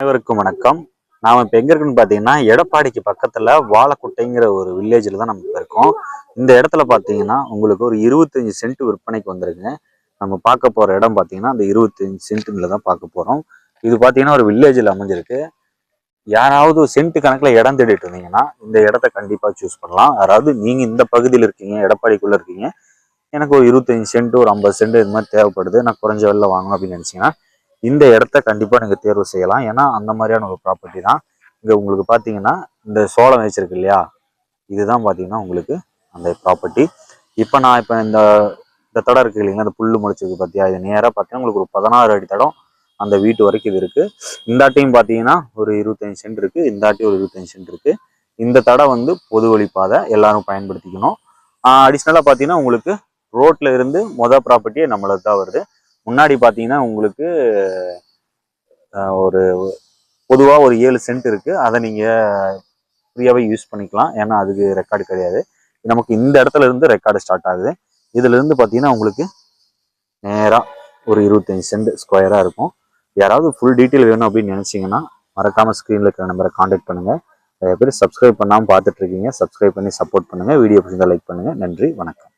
அனைவருக்கும் வணக்கம். நாம் இப்போ எங்கே இருக்குன்னு பார்த்தீங்கன்னா எடப்பாடிக்கு பக்கத்தில் வாழக்குட்டைங்கிற ஒரு வில்லேஜில் தான் நம்ம இருக்கோம். இந்த இடத்துல பார்த்தீங்கன்னா உங்களுக்கு ஒரு இருபத்தஞ்சி சென்ட் விற்பனைக்கு வந்திருக்குங்க நம்ம பார்க்க போகிற இடம் பார்த்தீங்கன்னா அந்த இருபத்தஞ்சு சென்ட்டுல தான் பார்க்க போகிறோம் இது பார்த்தீங்கன்னா ஒரு வில்லேஜில் அமைஞ்சிருக்கு. யாராவது ஒரு சென்ட் கணக்கில் இடம் தேடிட்டு இருந்தீங்கன்னா இந்த இடத்த கண்டிப்பாக சூஸ் பண்ணலாம். அதாவது நீங்கள் இந்த பகுதியில் இருக்கீங்க எடப்பாடிக்குள்ளே இருக்கீங்க. எனக்கு ஒரு இருபத்தஞ்சு சென்ட் ஒரு ஐம்பது சென்ட் இது மாதிரி தேவைப்படுது. நான் குறைஞ்ச வெளில வாங்கணும் அப்படின்னு நினச்சிங்கன்னா இந்த இடத்த கண்டிப்பாக நீங்கள் தேர்வு செய்யலாம். ஏன்னா அந்த மாதிரியான ஒரு ப்ராப்பர்ட்டி தான். இங்கே உங்களுக்கு பார்த்தீங்கன்னா இந்த சோளம் வச்சிருக்கு இல்லையா? இதுதான் பார்த்தீங்கன்னா உங்களுக்கு அந்த ப்ராப்பர்ட்டி இப்போ நான் இப்போ இந்த இந்த தடம் இருக்குது இல்லைங்களா? அந்த புல்லு முளைச்சிருக்கு பார்த்தியா இது நேராக பார்த்தீங்கன்னா உங்களுக்கு ஒரு பதினாறு அடி தடம் அந்த வீட்டு வரைக்கும் இது இருக்குது இந்தாட்டியும் பார்த்தீங்கன்னா ஒரு இருபத்தஞ்சு சென்ட் இருக்குது இந்தாட்டி ஒரு இருபத்தஞ்சு சென்ட் இருக்குது இந்த தடம் வந்து பொது வழிப்பாதை எல்லாரும் பயன்படுத்திக்கணும். அடிஷ்னலாக பார்த்தீங்கன்னா உங்களுக்கு ரோட்டில் இருந்து மொதல் ப்ராப்பர்ட்டியே நம்மளது தான் வருது. முன்னாடி பார்த்தீங்கன்னா உங்களுக்கு ஒரு பொதுவாக ஒரு ஏழு சென்ட் இருக்குது அதை நீங்கள் ஃப்ரீயாகவே யூஸ் பண்ணிக்கலாம். ஏன்னா அதுக்கு ரெக்கார்டு கிடையாது. நமக்கு இந்த இடத்துல இருந்து ரெக்கார்டு ஸ்டார்ட் ஆகுது. இதுலிருந்து பார்த்தீங்கன்னா உங்களுக்கு நேராக ஒரு இருபத்தஞ்சி சென்ட் ஸ்கொயராக இருக்கும். யாராவது ஃபுல் டீட்டெயில் வேணும் அப்படின்னு நினச்சிங்கன்னா மறக்காம ஸ்க்ரீனில் இருக்கிற நம்பரை காண்டாக்ட் பண்ணுங்கள் நிறைய பேர் சப்ஸ்கிரைப் பண்ணாமல் பார்த்துட்ருக்கீங்க சப்ஸ்கிரைப் பண்ணி சப்போர்ட் பண்ணுங்கள் வீடியோ பிடிச்சிருந்தால் லைக் பண்ணுங்கள் நன்றி. வணக்கம்.